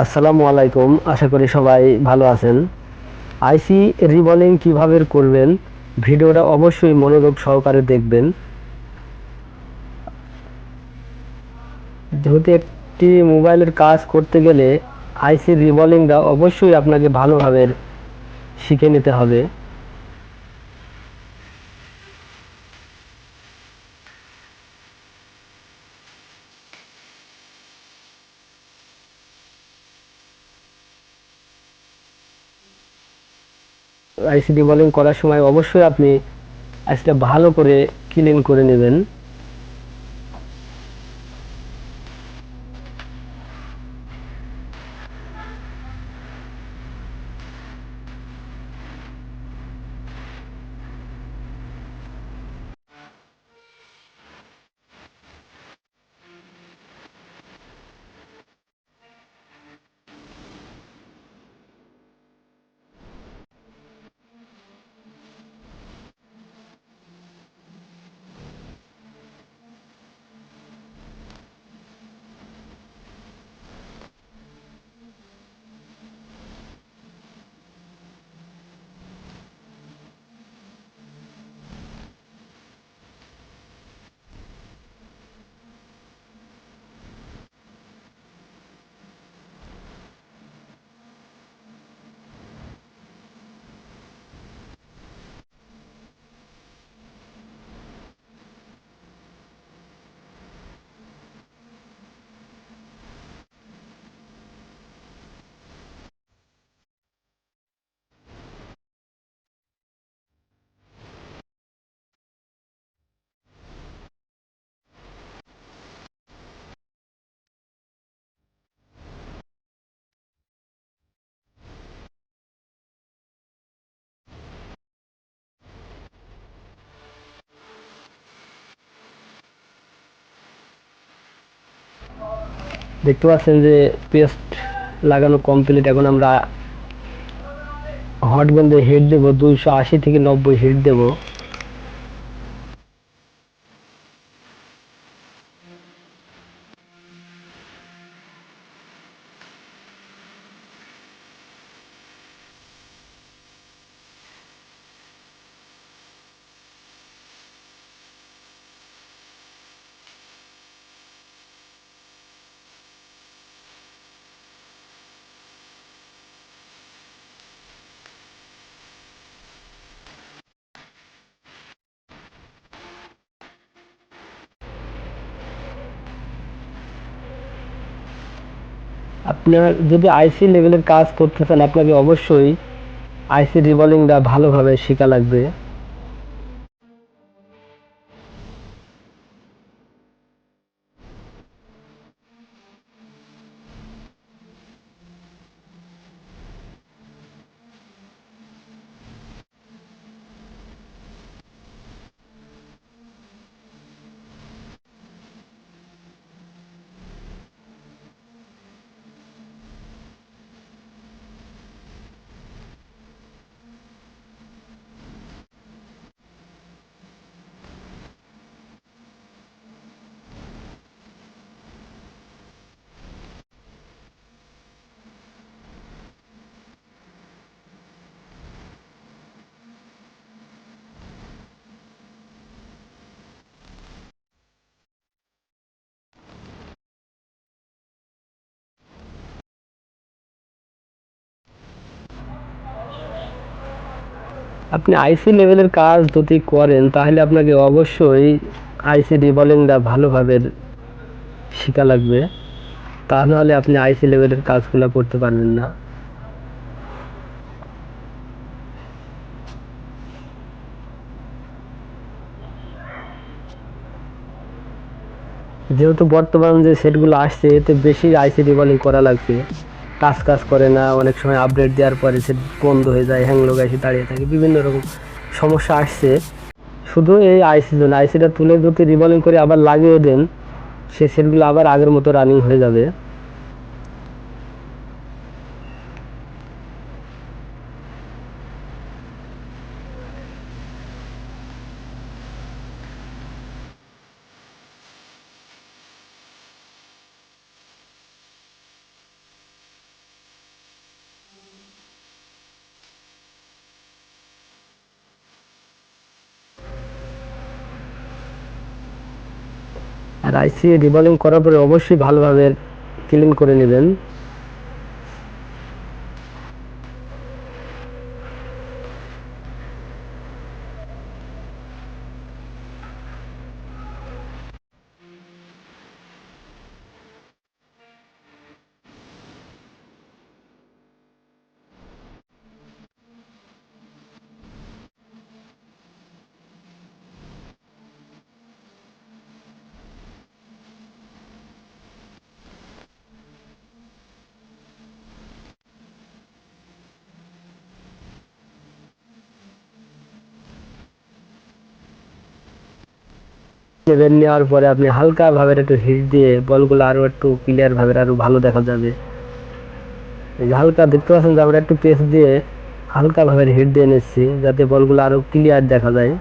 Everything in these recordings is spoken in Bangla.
আসসালামু আলাইকুম, আশা করি সবাই ভালো আছেন। আইসি রিবলিং কীভাবে করবেন, ভিডিওটা অবশ্যই মনোযোগ সহকারে দেখবেন। যেহেতু একটি মোবাইলের কাজ করতে গেলে আইসি রিবলিংটা অবশ্যই আপনাকে ভালোভাবে শিখে নিতে হবে। আইসিডি বোলিং করার সময় অবশ্যই আপনি আইসিটা ভালো করে ক্লিন করে নেবেন। দেখতে পাচ্ছেন যে পেস্ট লাগানো কমপ্লিট এখন আমরা হট গন্ধে হিট দেবো, দুইশো আশি থেকে নব্বই হিট দেবো। আপনার যদি আইসি লেভেলের কাজ করতে চান আপনাকে অবশ্যই আইসি রিভলিংটা ভালোভাবে শেখা লাগবে। আপনি আইসি লেভেলের কাজ যদি করেন, তাহলে আপনাকে অবশ্যই আইসি রিভলিংটা ভালোভাবে শেখা লাগবে। তা নাহলে আপনি আইসি লেভেলের কাজগুলো করতে পারবেন না। যেহেতু বর্তমান যে সেটগুলো আসছে, এতে বেশি আইসি রিভলিং করা লাগছে কাজ কাজ করে না, অনেক সময় আপডেট দেওয়ার পরে সে বন্ধ হয়ে যায়, হ্যাং লোক এসে দাঁড়িয়ে থাকে, বিভিন্ন রকম সমস্যা আসছে। শুধু এই আইসির জন্য আইসিটা তুলে যদি রিভলিং করে আবার লাগিয়ে দেন, সে সেটগুলো আবার আগের মতো রানিং হয়ে যাবে। আর আইসি রিভলিং করার পরে অবশ্যই ভালোভাবে ক্লিন করে নেবেন। নেবেন নেওয়ার পরে আপনি হালকা ভাবে একটু হিট দিয়ে বলগুলো আরও একটু ক্লিয়ার ভাবে আরও ভালো দেখা যাবে হালকা দেখতে পাচ্ছেন যে আমরা একটু পেস দিয়ে হালকা ভাবে হিট দিয়ে নিচ্ছি, যাতে বলগুলো আরও ক্লিয়ার দেখা যায়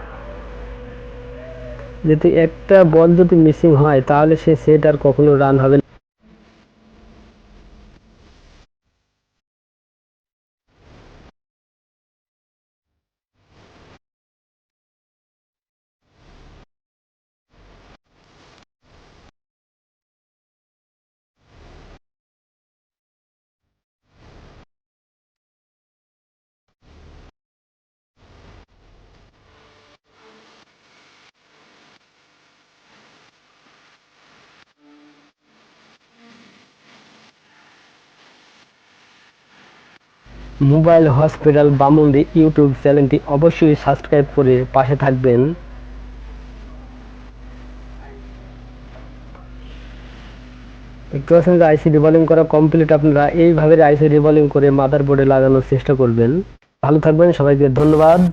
যদি একটা বল যদি মিসিং হয়, তাহলে সে সেট আর কখনো রান হবে না। মোবাইল হসপিটাল বামুন্দি ইউটিউব চ্যানেলটি অবশ্যই সাবস্ক্রাইব করে পাশে থাকবেন। পাচ্ছেন যে আইসি রিভলিং করা কমপ্লিট আপনারা এইভাবে আইসি রিভলিং করে মাদার বোর্ডে লাগানোর চেষ্টা করবেন। ভালো থাকবেন, সবাইকে ধন্যবাদ।